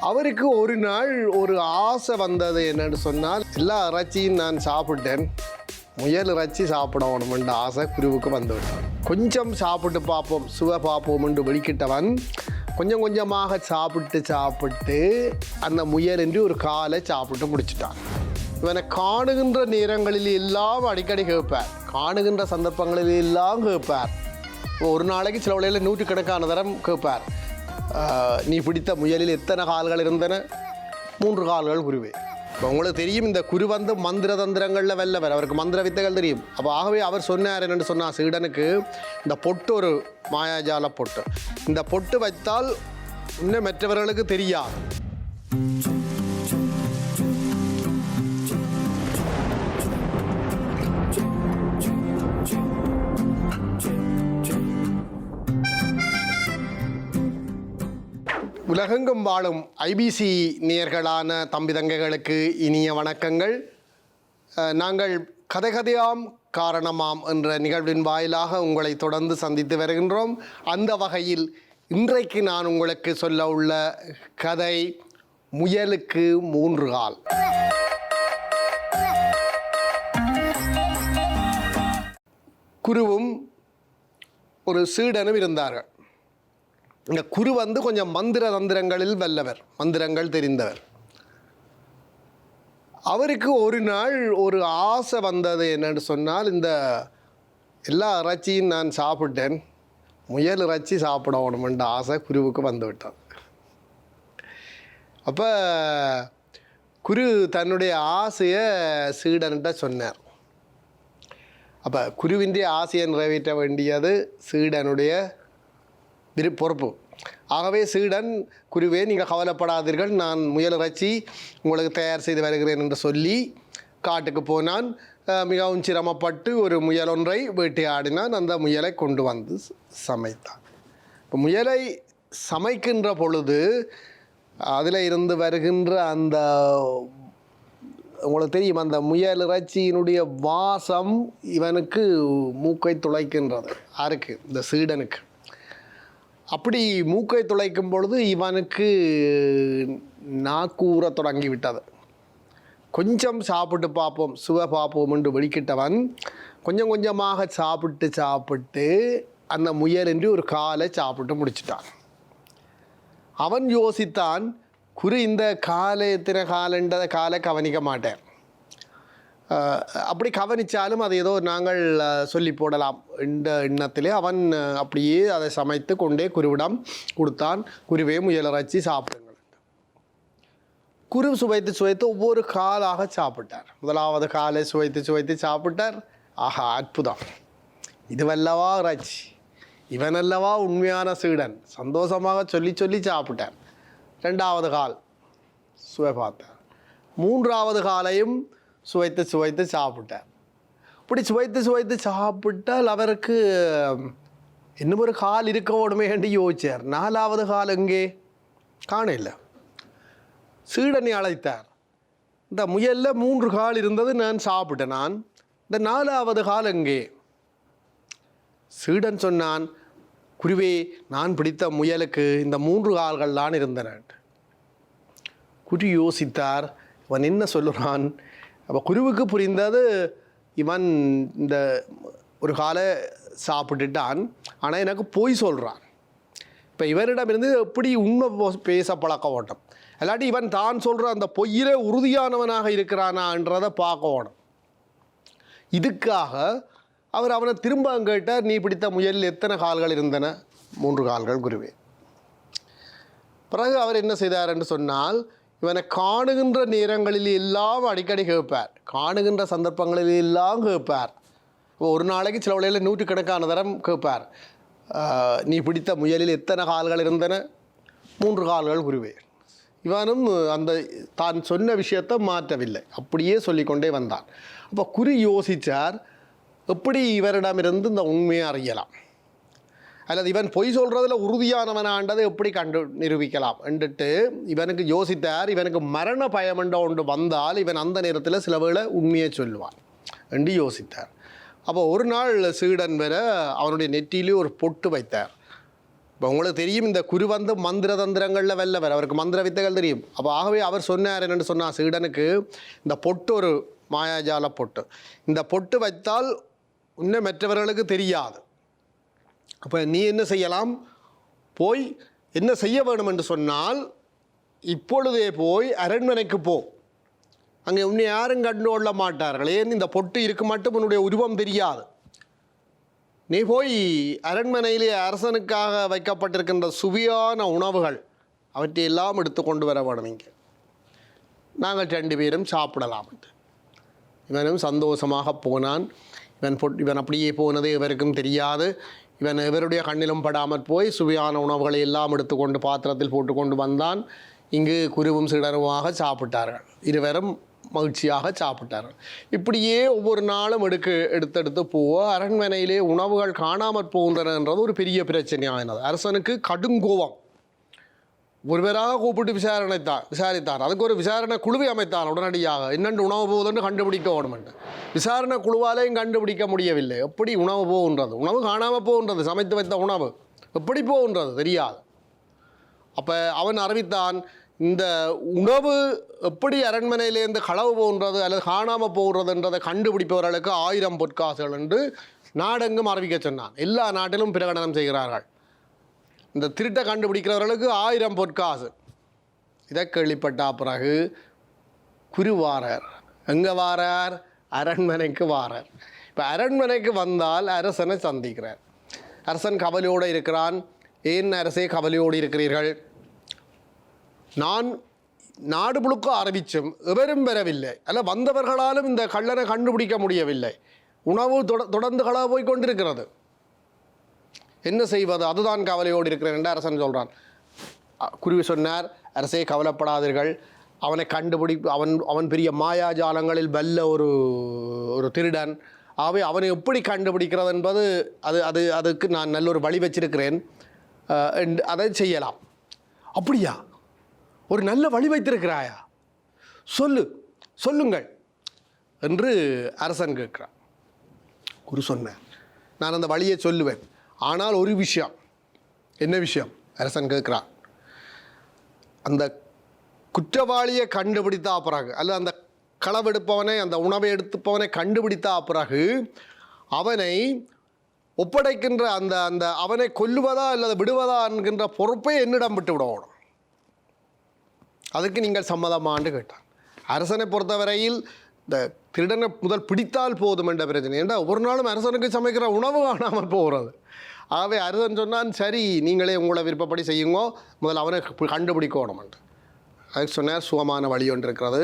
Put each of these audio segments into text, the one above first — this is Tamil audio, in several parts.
அவருக்கு ஒரு நாள் ஒரு ஆசை வந்தது என்னன்னு சொன்னால் எல்லா இறைச்சியும் நான் சாப்பிட்டேன். முயல் இறைச்சி சாப்பிடணுமென்ற ஆசை குருவுக்கு வந்துவிட்டான் கொஞ்சம் சாப்பிட்டு பார்ப்போம் சுவை பார்ப்போம்னு வெளிக்கிட்டவன் கொஞ்சம் கொஞ்சமாக சாப்பிட்டு சாப்பிட்டு அந்த முயல் என்று ஒரு காலை சாப்பிட்டு முடிச்சிட்டான். இவனை காணுகின்ற நேரங்களில் எல்லாம் அடிக்கடி கேட்பார். காணுகின்ற சந்தர்ப்பங்களில் எல்லாம் கேட்பார். ஒரு நாளைக்கு சில வேளையில் நூற்றுக்கணக்கான தரம் கேட்பார். நீ பிடித்த முயலில் எத்தனை கால்கள் இருந்தன? மூன்று கால்கள் குருவே. இப்போ உங்களுக்கு தெரியும் இந்த குரு வந்து மந்திர தந்திரங்களில் வெல்லவர். அவருக்கு மந்திர வித்தைகள் தெரியும். அப்போ ஆகவே அவர் சொன்னார் என்னென்னு சொன்னார் சீடனுக்கு இந்த பொட்டு ஒரு மாயாஜால பொட்டு. இந்த பொட்டு வைத்தால் இன்னும் மற்றவர்களுக்கு தெரியாது. உலகெங்கும் வாழும் ஐபிசி நேயர்களான தம்பி தங்கைகளுக்கு இனிய வணக்கங்கள். நாங்கள் கதை கதையாம் காரணமாம் என்ற நிகழ்வின் வாயிலாக உங்களை தொடர்ந்து சந்தித்து வருகின்றோம். அந்த வகையில் இன்றைக்கு நான் உங்களுக்கு சொல்ல உள்ள கதை முயலுக்கு மூன்று கால். குருவும் ஒரு சீடனும் இருந்தார்கள். இந்த குரு வந்து கொஞ்சம் மந்திர தந்திரங்களில் வல்லவர் மந்திரங்கள் தெரிந்தவர். அவருக்கு ஒரு நாள் ஒரு ஆசை வந்தது என்னன்னு சொன்னால் இந்த எல்லா இறைச்சியும் நான் சாப்பிட்டேன் முயல் இறைச்சி சாப்பிடணுமென்ற ஆசை குருவுக்கு வந்து விட்டது அப்போ குரு தன்னுடைய ஆசையை சீடன்கிட்ட சொன்னார். அப்போ குருவிൻ്റെ ஆசையை நிறைவேற்ற வேண்டியது சீடனுடைய விரு பொறுப்பு. ஆகவே சீடன் குருவே நீங்கள் கவலைப்படாதீர்கள். நான் முயல் உங்களுக்கு தயார் செய்து வருகிறேன் என்று சொல்லி காட்டுக்கு போனான். மிகவும் சிரமப்பட்டு ஒரு முயலொன்றை வேட்டையாடினான். அந்த முயலை கொண்டு வந்து சமைத்தான். இப்போ முயலை சமைக்கின்ற பொழுது அதில் இருந்து வருகின்ற அந்த உங்களுக்கு தெரியும் அந்த முயல் இறைச்சியினுடைய வாசம் இவனுக்கு மூக்கை துளைக்கின்றது. யாருக்கு இந்த சீடனுக்கு. அப்படி மூக்கை துளைக்கும் பொழுது இவனுக்கு நாக்கூற தொடங்கி விட்டது கொஞ்சம் சாப்பிட்டு பார்ப்போம் சுவை பார்ப்போம் என்று வெளிக்கிட்டவன் கொஞ்சம் கொஞ்சமாக சாப்பிட்டு சாப்பிட்டு அந்த முயல் என்று ஒரு காலை சாப்பிட்டு முடிச்சிட்டான். அவன் யோசித்தான் குரு இந்த காலை எத்தனை காலன்றதை காலை கவனிக்க மாட்டேன். அப்படி கவனித்தாலும் அது ஏதோ நாங்கள் சொல்லி போடலாம். இந்த எண்ணத்திலே அவன் அப்படியே அதை சமைத்து கொண்டே குருவிடம் கொடுத்தான். குருவே முயலரைச்சி சாப்பிடுங்கள் குரு சுவைத்து சுவைத்து ஒவ்வொரு காலாக சாப்பிட்டார். முதலாவது காலை சுவைத்து சுவைத்து சாப்பிட்டார். ஆஹா அற்புதம். இதுவல்லவா ராஜ் இவனல்லவா உண்மையான சீடன். சந்தோஷமாக சொல்லி சொல்லி சாப்பிட்டார். ரெண்டாவது கால் சுவை பார்த்தார். மூன்றாவது காலையும் சுவைத்து சுவைத்து சாப்பிட்டார் இப்படி சுவைத்து சுவைத்து சாப்பிட்டால் அவருக்கு இன்னும் ஒரு கால் இருக்க ஓடுமே என்று யோசிச்சார். நாலாவது கால் எங்கே? காணல சீடனை அழைத்தார். இந்த முயலில் மூன்று கால் இருந்தது நான் சாப்பிட்டேன். நான் இந்த நாலாவது கால் எங்கே? சீடன் சொன்னான் குருவே நான் பிடித்த முயலுக்கு இந்த மூன்று கால்கள் தான் இருந்தன. குரு யோசித்தார் இவன் என்ன சொல்லுறான்? அப்போ குருவுக்கு புரிந்தது இவன் இந்த ஒரு காலை சாப்பிட்டுட்டான். ஆனால் எனக்கு பொய் சொல்கிறான் இப்போ இவனிடமிருந்து எப்படி உண்மை பேச பழக்க ஓட்டம்? இல்லாட்டி இவன் தான் சொல்கிற அந்த பொய்யிலே உறுதியானவனாக இருக்கிறானான்றதை பார்க்க ஓடும் இதுக்காக அவர் அவனை திரும்ப கேட்டார் நீ பிடித்த முயலில் எத்தனை கால்கள் இருந்தன? மூன்று கால்கள் குருவே. பிறகு அவர் என்ன செய்தார் என்று சொன்னால் இவனை காணுகின்ற நேரங்களில் எல்லாம் அடிக்கடி கேட்பார். காணுகின்ற சந்தர்ப்பங்களில் எல்லாம் கேட்பார். இப்போ ஒரு நாளைக்கு சில வேளையில் நூற்றுக்கணக்கான தரம் கேட்பார். நீ பிடித்த முயலில் எத்தனை கால்கள் இருந்தன? மூன்று கால்கள் குருவே. இவனும் அந்த தான் சொன்ன விஷயத்தை மாற்றவில்லை. அப்படியே சொல்லிக்கொண்டே வந்தான். அப்போ குறி யோசித்தார் எப்படி இவரிடமிருந்து இந்த உண்மையை அறியலாம்? அல்லது இவன் பொய் சொல்கிறதுல உறுதியானவனாண்டதை எப்படி கண்டு நிரூபிக்கலாம்? என்றுட்டு இவனுக்கு யோசித்தார் இவனுக்கு மரண பயம் ஒன்று வந்தால் இவன் அந்த நேரத்தில் சில வேளை உண்மையை சொல்லுவான் என்று யோசித்தார். அப்போ ஒரு நாள் சீடன் வர அவனுடைய நெற்றியிலே ஒரு பொட்டு வைத்தார். இப்போ உங்களுக்கு தெரியும் இந்த குரு வந்து மந்திர தந்திரங்களில் வெல்லவர். அவருக்கு மந்திர வித்தைகள் தெரியும். அப்போ ஆகவே அவர் சொன்னார் என்னென்னு சொன்னார்? சீடனுக்கு இந்த பொட்டு ஒரு மாயாஜால பொட்டு. இந்த பொட்டு வைத்தால் இன்னும் மற்றவர்களுக்கு தெரியாது. அப்போ நீ என்ன செய்யலாம்? போய் என்ன செய்ய வேணும் என்று சொன்னால் இப்பொழுதே போய் அரண்மனைக்கு போ. அங்கே உன்னை யாரும் கண்டு கொள்ள மாட்டார்கள். ஏன்? இந்த பொட்டு இருக்கு மட்டும் உன்னுடைய உருவம் தெரியாது. நீ போய் அரண்மனையிலே அரசனுக்காக வைக்கப்பட்டிருக்கின்ற சுவையான உணவுகள் அவற்றை எல்லாம் எடுத்து கொண்டு வர வேணும் இங்கே. நாங்கள் ரெண்டு பேரும் சாப்பிடலாம் இவனும் சந்தோஷமாக போனான். இவன் பொட் இவன் அப்படியே போனது இவருக்கும் தெரியாது. இவன் இவருடைய கண்ணிலும் படாமற் போய் சுவையான உணவுகளை எல்லாம் எடுத்துக்கொண்டு பாத்திரத்தில் போட்டுக்கொண்டு வந்தான். இங்கு குருவும் சிடருமாக சாப்பிட்டார்கள். இருவரும் மகிழ்ச்சியாக சாப்பிட்டார்கள். இப்படியே ஒவ்வொரு நாளும் எடுக்க எடுத்தெடுத்து போக அரண்மனையிலே உணவுகள் காணாமற் போகின்றனன்றது ஒரு பெரிய பிரச்சனையானது அரசனுக்கு கடுங்கோவம் ஒருவராக கூப்பிட்டு விசாரணைத்தான் விசாரித்தார். அதுக்கு ஒரு விசாரணை குழுவை அமைத்தான் உடனடியாக. என்னென்று உணவு போகுதுன்னு கண்டுபிடிக்க வேணுமென்று விசாரணை குழுவாலையும் கண்டுபிடிக்க முடியவில்லை. எப்படி உணவு போகின்றது? உணவு காணாமல் போகின்றது சமைத்து வைத்த உணவு. எப்படி போகின்றது? தெரியாது. அப்போ அவன் அறிவித்தான் இந்த உணவு எப்படி அரண்மனையிலேருந்து களவு போகின்றது அல்லது காணாமல் போகிறதுன்றதை கண்டுபிடிப்பவர்களுக்கு ஆயிரம் பொற்காசுகள் என்று நாடெங்கும் அறிவிக்க சொன்னான். எல்லா நாட்டிலும் பிரகடனம் செய்கிறார்கள். இந்த திருட்டை கண்டுபிடிக்கிறவர்களுக்கு ஆயிரம் பொற்காசு. இதை கேள்விப்பட்ட பிறகு குரு வாரார். எங்கே வாரார்? அரண்மனைக்கு வாரார். இப்போ அரண்மனைக்கு வந்தால் அரசனை சந்திக்கிறார். அரசன் கவலையோடு இருக்கிறான். ஏன் அரசே கவலையோடு இருக்கிறீர்கள்? நான் நாடு முழுக்க ஆரம்பித்தும் எவரும் பெறவில்லை அல்ல வந்தவர்களாலும் இந்த கள்ளனை கண்டுபிடிக்க முடியவில்லை. உணவு தொட தொடர்ந்து களவு போய் கொண்டிருக்கிறது. என்ன செய்வது? அதுதான் கவலையோடு இருக்கிறேன் என்று அரசன் சொல்கிறான் குருவி சொன்னார் அரசே கவலைப்படாதீர்கள். அவனை கண்டுபிடி அவன் அவன் பெரிய மாயாஜாலங்களில் வல்ல ஒரு ஒரு திருடன். ஆகவே அவனை எப்படி கண்டுபிடிக்கிறது என்பது அது அது அதுக்கு நான் நல்ல ஒரு வழி வச்சிருக்கிறேன். அதை செய்யலாம். அப்படியா? ஒரு நல்ல வழி வைத்திருக்கிறாயா? சொல்லு சொல்லுங்கள். என்று அரசன் கேட்கிறான். குரு சொன்னேன் நான் அந்த வழியை சொல்லுவேன். ஆனால் ஒரு விஷயம். என்ன விஷயம்? அரசன் கேட்குறான். அந்த குற்றவாளியை கண்டுபிடித்தா பிறகு அல்ல அந்த களவெடுப்பவனை அந்த உணவை எடுத்துப்பவனை கண்டுபிடித்தா பிறகு அவனை ஒப்படைக்கின்ற அந்த அந்த அவனை கொல்லுவதா அல்லது விடுவதா என்கின்ற பொறுப்பை என்னிடம் விட்டு விடணும். அதுக்கு நீங்கள் சம்மதமான்னு கேட்டான். அரசனை பொறுத்தவரையில் இந்த திருடனை முதல் பிடித்தால் போதும் என்ற பிரச்சனை. ஏன்டா ஒரு நாளும் அரசனுக்கு சமைக்கிற உணவு காணாமல் போகிறது ஆகவே அரசன் சொன்னான் சரி நீங்களே உங்களை விருப்பப்படி செய்யுங்கோ. முதல் அவனை கண்டுபிடிக்கணும். அதுக்கு சொன்னார் சுகமான வழி ஒன்று இருக்கிறது.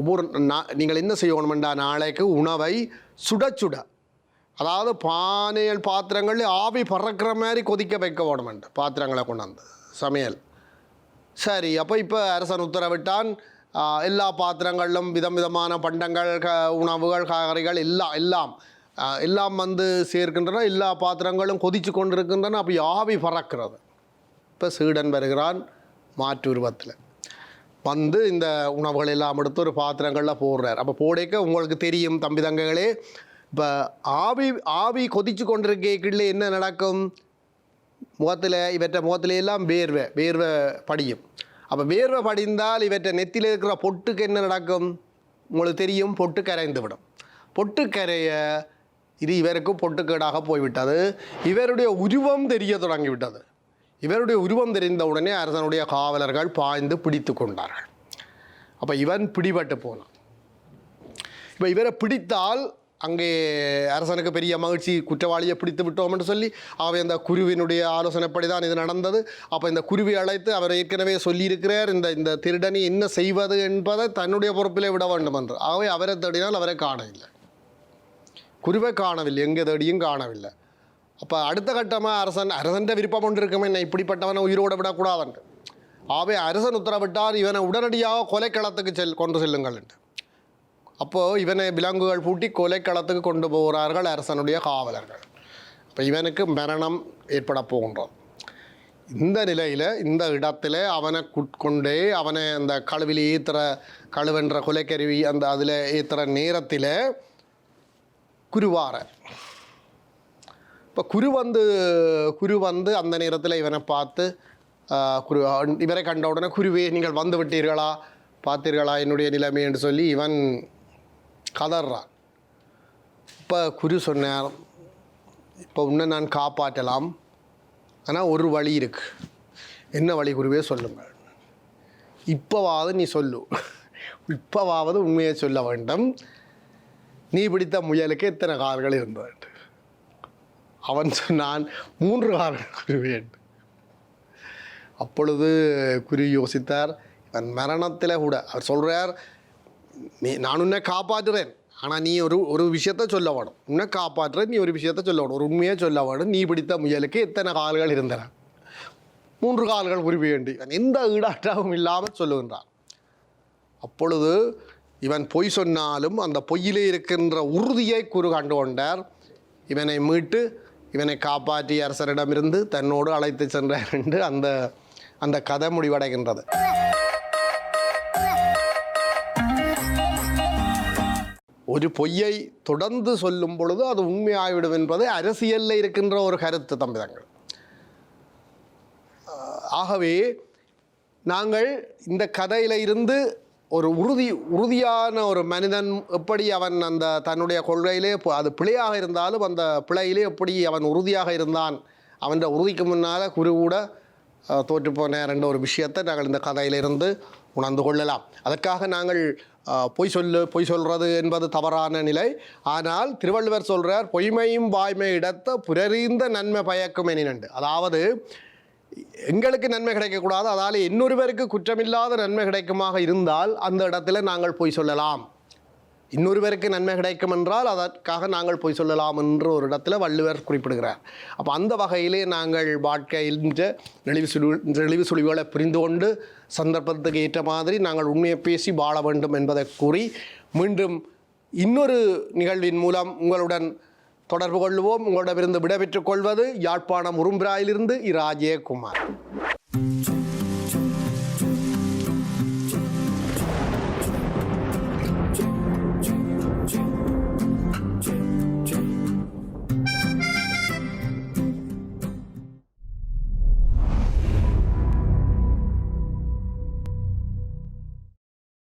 ஒவ்வொரு நா நீங்கள் என்ன செய்யணுமெண்டா நாளைக்கு உணவை சுட சுட. அதாவது பானையல் பாத்திரங்கள் ஆவி பறக்கிற மாதிரி கொதிக்க வைக்க வேணுமெண்டு பாத்திரங்களை கொண்டாந்து சமையல். சரி அப்போ இப்போ அரசன் உத்தரவிட்டான் எல்லா பாத்திரங்களிலும் விதம் விதமான பண்டங்கள் க உணவுகள் காய்கறிகள் எல்லாம் எல்லாம் எல்லாம் வந்து சேர்க்கின்றன எல்லா பாத்திரங்களும் கொதிச்சு கொண்டிருக்கின்றன அப்போ ஆவி பறக்கிறது? இப்போ சீடன் வருகிறான் மாற்று உருவத்தில். வந்து இந்த உணவுகள் எல்லாம் எடுத்து ஒரு பாத்திரங்களில் போடுறார். அப்போ போடைக்க உங்களுக்கு தெரியும் தம்பி தங்கைகளே இப்போ ஆவி ஆவி கொதிச்சு கொண்டிருக்கீங்களே என்ன நடக்கும்? முகத்தில் இவற்றை முகத்திலே எல்லாம் வேர்வை வேர்வை படியும். அப்போ வேர்வை படிந்தால் இவற்றை நெத்தியில் இருக்கிற பொட்டுக்கு என்ன நடக்கும்? உங்களுக்கு தெரியும் பொட்டு கரைந்து விடும். பொட்டு கரைய இது இவருக்கு பொட்டுக்கேடாக போய்விட்டது. இவருடைய உருவம் தெரிய தொடங்கிவிட்டது. இவருடைய உருவம் தெரிந்த உடனே அரசனுடைய காவலர்கள் பாய்ந்து பிடித்து கொண்டார்கள். அப்போ இவன் பிடிபட்டு போனான். இப்போ இவரை பிடித்தால் அங்கே அரசனுக்கு பெரிய மகிழ்ச்சி குற்றவாளியை பிடித்து விட்டோம் என்று சொல்லி அவை அந்த குருவினுடைய ஆலோசனைப்படி தான் இது நடந்தது. அப்போ இந்த குருவி அழைத்து அவர் ஏற்கனவே சொல்லியிருக்கிறார் இந்த இந்த திருடனை என்ன செய்வது என்பதை தன்னுடைய பொறுப்பிலே விட வேண்டும் என்று. ஆகவே அவரை தேடினால் அவரை காணவில்லை. குருவை காணவில்லை எங்கே தேடியும் காணவில்லை. அப்போ அடுத்த கட்டமாக அரசன் அரசன் விருப்பம் ஒன்று இருக்குமே என்ன இப்படிப்பட்டவனை உயிரோட விடக்கூடாதுன்ட்டு ஆகவே அரசன் உத்தரவிட்டார் இவனை உடனடியாக கொலைக்களத்துக்கு செல் கொண்டு செல்லுங்கள் என்று. அப்போது இவனை விலங்குகள் பூட்டி கொலைக்களத்துக்கு கொண்டு போகிறார்கள் அரசனுடைய காவலர்கள். அப்போ இவனுக்கு மரணம் ஏற்பட போகின்றோம் இந்த நிலையில் இந்த இடத்துல அவனை குட்கொண்டே அவனை அந்த கழுவில் ஈத்துற கழுவென்ற கொலைக்கருவி அந்த அதில் ஈத்துற நேரத்தில் குருவார இப்போ குரு வந்து குரு வந்து அந்த நேரத்தில் இவனை பார்த்து குரு இவரை கண்ட உடனே குருவே நீங்கள் வந்து விட்டீர்களா? பார்த்தீர்களா? என்னுடைய நிலைமை? என்று சொல்லி இவன் கதறான் இப்போ குரு சொன்னார் இப்போ உன்னை நான் காப்பாற்றலாம். ஆனால் ஒரு வழி இருக்குது என்ன வழி குருவே சொல்லுங்கள். இப்போவாவது நீ சொல்லு. இப்போவாவது உண்மையை சொல்ல வேண்டும். நீ பிடித்த முயலுக்கு எத்தனை கால்கள் இருந்தது? அவன் சொன்னான் மூன்று கால்கள் குருவேன் அப்பொழுது குரு யோசித்தார் இவன் மரணத்தில் கூட. அவர் சொல்கிறார் நீ நான் உன்னை காப்பாற்றுறேன் ஆனால் நீ ஒரு ஒரு விஷயத்த சொல்ல வேணும் உன்னை காப்பாற்றுற நீ ஒரு விஷயத்த சொல்ல வேணும் ஒரு உண்மையை சொல்ல வேணும் நீ பிடித்த முயலுக்கு எத்தனை கால்கள் இருந்தன மூன்று கால்கள் உரிமை வேண்டி எந்த ஈடாட்டமும் இல்லாமல் சொல்லுகின்றான் அப்பொழுது இவன் பொய் சொன்னாலும் அந்த பொய்யிலே இருக்கின்ற உறுதியை குரு கண்டு கொண்டார் இவனை மீட்டு இவனை காப்பாற்றி அரசரிடமிருந்து தன்னோடு அழைத்து சென்றார் என்று அந்த அந்த கதை முடிவடைகின்றது ஒரு பொய்யை தொடர்ந்து சொல்லும் பொழுது அது உண்மையாகிவிடும் என்பது அரசியலில் இருக்கின்ற ஒரு கருத்து தம்பிதங்கள் ஆகவே நாங்கள் இந்த கதையில் இருந்து ஒரு உறுதி உறுதியான ஒரு மனிதன் எப்படி அவன் அந்த தன்னுடைய கொள்கையிலே அது பிழையாக இருந்தாலும் அந்த பிழையிலே எப்படி அவன் உறுதியாக இருந்தான் அவன் உறுதிக்கு முன்னால் குரு கூட தோற்றுப்போன தோற்று ரெண்டு ஒரு விஷயத்தை நாங்கள் இந்த கதையிலிருந்து உணர்ந்து கொள்ளலாம். அதற்காக நாங்கள் பொய் சொல்லு பொய் சொல்கிறது என்பது தவறான நிலை. ஆனால் திருவள்ளுவர் சொல்கிறார் பொய்மையும் வாய்மை இடத்த புரறிந்த நன்மை பயக்கும் எனினண்டு. அதாவது எங்களுக்கு நன்மை கிடைக்கக்கூடாது அதால் இன்னொருவருக்கு குற்றமில்லாத நன்மை கிடைக்குமாக இருந்தால் அந்த இடத்துல நாங்கள் பொய் சொல்லலாம். இன்னொரு பேருக்கு நன்மை கிடைக்கும் என்றால் அதற்காக நாங்கள் போய் சொல்லலாம் என்ற ஒரு இடத்துல வள்ளுவர் குறிப்பிடுகிறார். அப்போ அந்த வகையிலே நாங்கள் வாழ்க்கையில் நெளிவு சுழி நெளிவு சுழிவுகளை புரிந்து கொண்டு சந்தர்ப்பத்துக்கு ஏற்ற மாதிரி நாங்கள் உண்மையை பேசி வாழ வேண்டும் என்பதை கூறி மீண்டும் இன்னொரு நிகழ்வின் மூலம் உங்களுடன் தொடர்பு கொள்வோம். உங்களிடமிருந்து விடைபெற்றுக் கொள்வது யாழ்ப்பாணம் உரும்பிராயிலிருந்து இராஜேகுமார்.